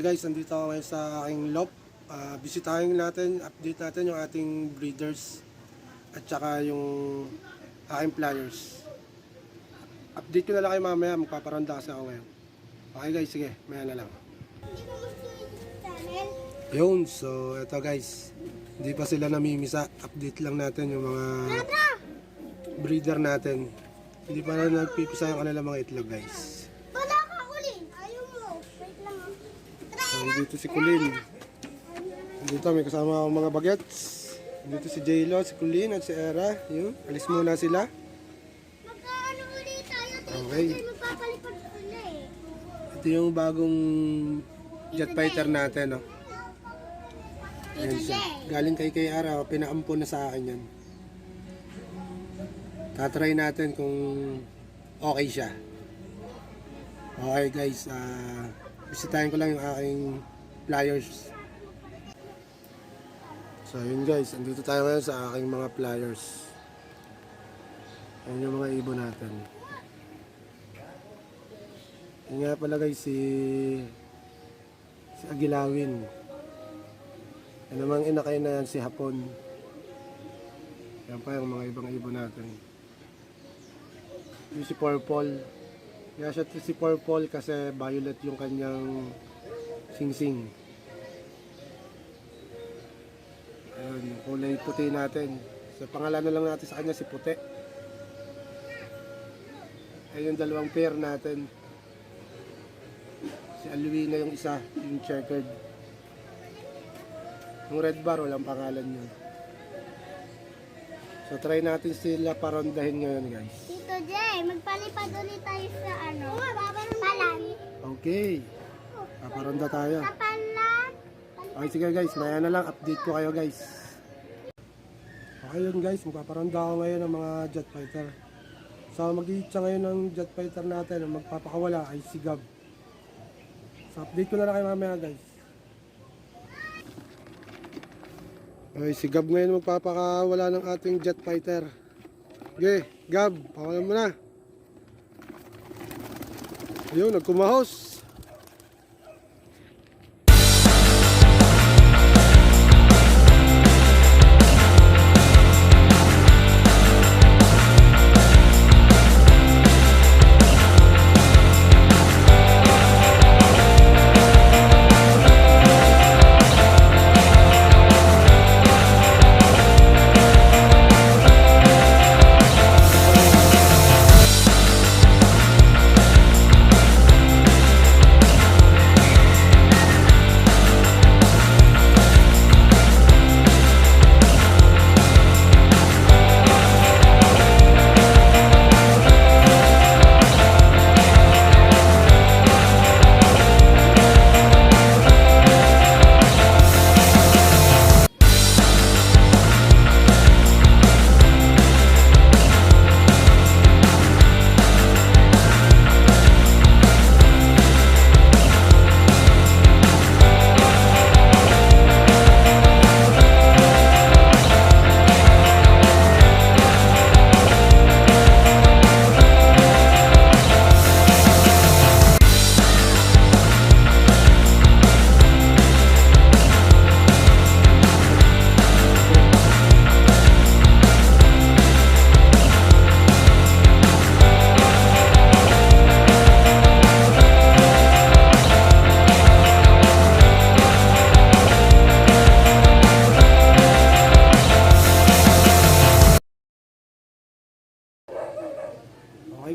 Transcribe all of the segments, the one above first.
guys, andito ako ngayon sa aking loft. Ah, bisitahin natin, update natin yung ating breeders at saka yung aking pliers. Update ko na lang kayo mamaya, magpaparanda kasi ako ngayon. Okay guys, sige, maya na lang. Yun, so eto guys, hindi pa sila namimisa. Update lang natin yung mga breeder natin. Hindi pa na nagpipisa yung kanilang mga itlog guys. Wala ka uli. Ayaw mo. Wait lang. ah. Tara! So, dito si Kulin. Dito may kasama akong mga bagets. Dito si J-Lo, si Kulin at si Era. Yun, alis muna sila. Magkaano uli tayo? Okay. Magpapalipad uli. Ito yung bagong jet fighter natin. No? Ayan siya. Galing kay kay Ara, oh. pinaampon na sa akin yan. Tatry natin kung okay siya. Okay guys, ah bisitahin ko lang yung aking pliers. So yun guys, andito tayo ngayon sa aking mga pliers. Ayan yung mga ibon natin. Yun nga pala guys, si si Agilawin. Yan namang inakay na yan si Hapon. Yan pa yung mga ibang ibon natin. Yung si Purple. Siya si Purple kasi violet yung kanyang singsing. Ayun, yung kulay puti natin. So pangalan na lang natin sa kanya si Puti. Ayun yung dalawang pair natin. Si Alwina yung isa, yung checkered. Yung red bar, walang pangalan yun. So try natin sila parondahin ngayon guys. Tito Jay, magpalipad ulit tayo sa ano? Palan. Okay. Paparonda tayo. Sa palan. Okay sige guys, maya na lang update ko kayo guys. Okay yun guys, magpaparonda ako ngayon ng mga jet fighter. So mag-iitsa ngayon ng jet fighter natin, ang magpapakawala ay si Gab. So update ko na lang kayo mamaya guys. Okay, si Gab ngayon magpapakawala ng ating jet fighter. Okay, Gab, pakawalan mo na. Ayun, nagkumahos.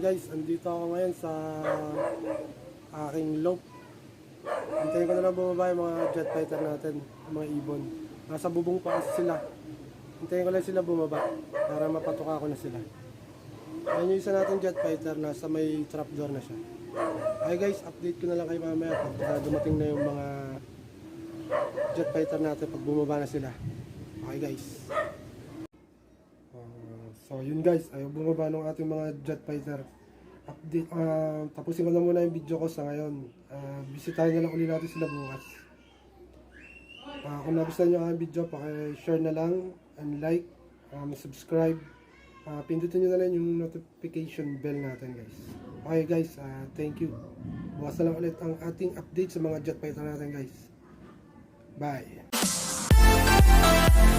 Guys, andito ako ngayon sa aking loop. Hintayin ko na lang bumaba yung mga jet fighter natin, mga ibon. Nasa bubong pa kasi sila. Hintayin ko lang sila bumaba para mapatuka ko na sila. Ayan yung isa natin jet fighter, nasa may trapdoor na siya. Okay guys, update ko na lang kayo mamaya pag dumating na yung mga jet fighter natin pag bumaba na sila. Okay guys. Uh, so yun guys, ayaw bumaba ng ating mga jet fighter update, uh, ah, tapusin ko na muna yung video ko sa ngayon. Uh, bisitahin na lang ulit natin sila bukas. Uh, kung nagustuhan nyo ang video, share na lang and like, um, subscribe. Uh, pindutin nyo na lang yung notification bell natin guys. Okay guys, uh, thank you. Bukas na lang ulit ang ating update sa mga jet fighter natin guys. Bye! Thank you.